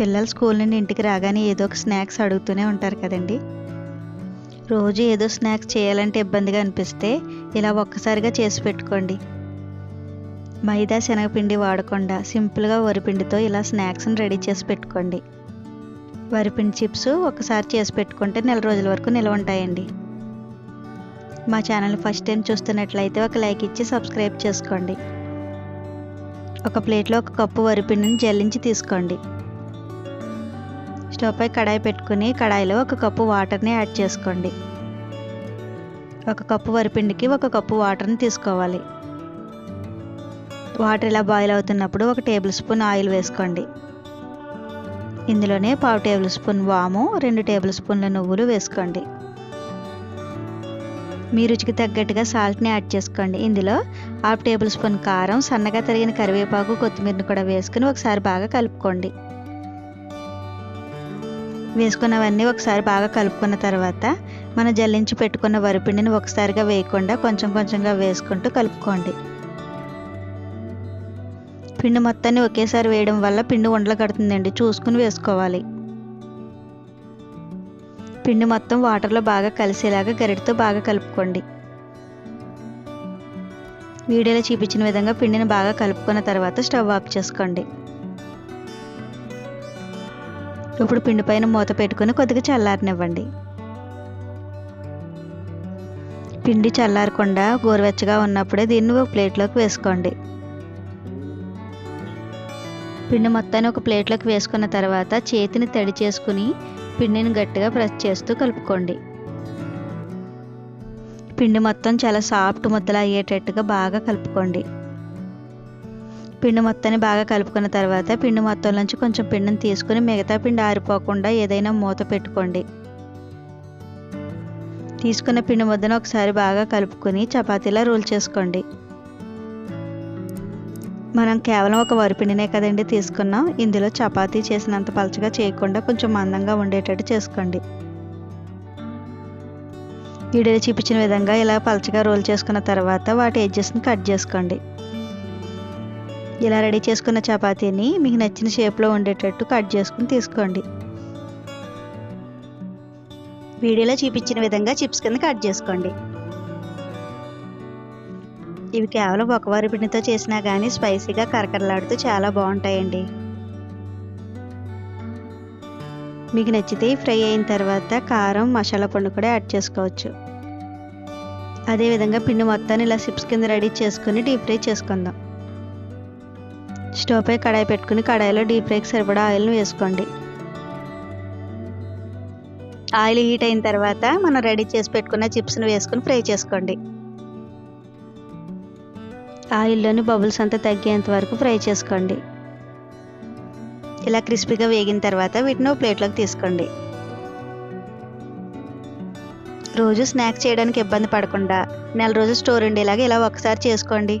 పిల్లలు స్కూల్ నుండి ఇంటికి రాగానే ఏదో ఒక స్నాక్స్ అడుగుతూనే ఉంటారు కదండి. రోజు ఏదో స్నాక్స్ చేయాలంటే ఇబ్బందిగా అనిపిస్తే ఇలా ఒక్కసారిగా చేసి పెట్టుకోండి. మైదా శనగపిండి వాడకుండా సింపుల్గా వరిపిండితో ఇలా స్నాక్స్ని రెడీ చేసి పెట్టుకోండి. వరిపిండి చిప్స్ ఒకసారి చేసి పెట్టుకుంటే నెల రోజుల వరకు నిల్వ ఉంటాయండి. మా ఛానల్ ఫస్ట్ టైం చూస్తున్నట్లయితే ఒక లైక్ ఇచ్చి సబ్స్క్రైబ్ చేసుకోండి. ఒక ప్లేట్లో ఒక కప్పు వరిపిండిని జల్లించి తీసుకోండి. స్టవ్ పై కడాయి పెట్టుకుని కడాయిలో ఒక కప్పు వాటర్ని యాడ్ చేసుకోండి. ఒక కప్పు వరిపిండికి ఒక కప్పు వాటర్ని తీసుకోవాలి. వాటర్ ఇలా బాయిల్ అవుతున్నప్పుడు ఒక టేబుల్ స్పూన్ ఆయిల్ వేసుకోండి. ఇందులోనే పావు టేబుల్ స్పూన్ వాము రెండు టేబుల్ స్పూన్ల నువ్వులు వేసుకోండి. మీ రుచికి తగ్గట్టుగా సాల్ట్ని యాడ్ చేసుకోండి. ఇందులో హాఫ్ టేబుల్ స్పూన్ కారం సన్నగా తరిగిన కరివేపాకు కొత్తిమీరని కూడా వేసుకుని ఒకసారి బాగా కలుపుకోండి. వేసుకున్నవన్నీ ఒకసారి బాగా కలుపుకున్న తర్వాత మనం జల్లించి పెట్టుకున్న వరిపిండిని ఒకసారిగా వేయకుండా కొంచెం కొంచెంగా వేసుకుంటూ కలుపుకోండి. పిండి మొత్తాన్ని ఒకేసారి వేయడం వల్ల పిండి ఉండలు కడుతుందండి. చూసుకుని వేసుకోవాలి. పిండి మొత్తం వాటర్లో బాగా కలిసేలాగా గరిటతో బాగా కలుపుకోండి. వీడియోలో చూపించిన విధంగా పిండిని బాగా కలుపుకున్న తర్వాత స్టవ్ ఆఫ్ చేసుకోండి. ఇప్పుడు పిండి పైన మూత పెట్టుకుని కొద్దిగా చల్లారనివ్వండి. పిండి చల్లారకుండా గోరువెచ్చగా ఉన్నప్పుడే దీన్ని ఒక ప్లేట్లోకి వేసుకోండి. పిండి మొత్తాన్ని ఒక ప్లేట్లోకి వేసుకున్న తర్వాత చేతిని తడి చేసుకుని పిండిని గట్టిగా ప్రెస్ చేస్తూ కలుపుకోండి. పిండి మొత్తం చాలా సాఫ్ట్ ముద్దలు అయ్యేటట్టుగా బాగా కలుపుకోండి. పిండి మొత్తాన్ని బాగా కలుపుకున్న తర్వాత పిండి మొత్తంలోంచి కొంచెం పిండిని తీసుకుని మిగతా పిండి ఆరిపోకుండా ఏదైనా మూత పెట్టుకోండి. తీసుకున్న పిండి ముద్దను ఒకసారి బాగా కలుపుకొని చపాతీలా రోల్ చేసుకోండి. మనం కేవలం ఒక వరిపిండినే కదండి తీసుకున్నాం. ఇందులో చపాతీ చేసినంత పలచగా చేయకుండా కొంచెం మందంగా ఉండేటట్టు చేసుకోండి. వీడియోలో చూపించిన విధంగా ఇలా పలచగా రోల్ చేసుకున్న తర్వాత వాటి ఎడ్జెస్ని కట్ చేసుకోండి. ఇలా రెడీ చేసుకున్న చపాతీని మీకు నచ్చిన షేప్లో ఉండేటట్టు కట్ చేసుకుని తీసుకోండి. వీడియోలో చూపించిన విధంగా చిప్స్ కింద కట్ చేసుకోండి. ఇవి కేవలం ఒకవారి పిండితో చేసినా కానీ స్పైసీగా కరకరలాడుతూ చాలా బాగుంటాయండి. మీకు నచ్చితే ఫ్రై అయిన తర్వాత కారం మసాలా పండు కూడా యాడ్ చేసుకోవచ్చు. అదేవిధంగా పిండి మొత్తాన్ని ఇలా సిప్స్ కింద రెడీ చేసుకుని డీప్ ఫ్రై చేసుకుందాం. స్టవ్ పై కడాయి పెట్టుకుని కడాయిలో డీప్ ఫ్రైకి సరిపడా ఆయిల్ని వేసుకోండి. ఆయిల్ హీట్ అయిన తర్వాత మనం రెడీ చేసి పెట్టుకున్న చిప్స్ని వేసుకుని ఫ్రై చేసుకోండి. ఆయిల్లోని బబుల్స్ అంతా తగ్గేంత వరకు ఫ్రై చేసుకోండి. ఇలా క్రిస్పీగా వేగిన తర్వాత వీటిని ప్లేట్లోకి తీసుకోండి. రోజు స్నాక్ చేయడానికి ఇబ్బంది పడకుండా నెల రోజులు స్టోర్ ఉండేలాగా ఇలా ఒకసారి చేసుకోండి.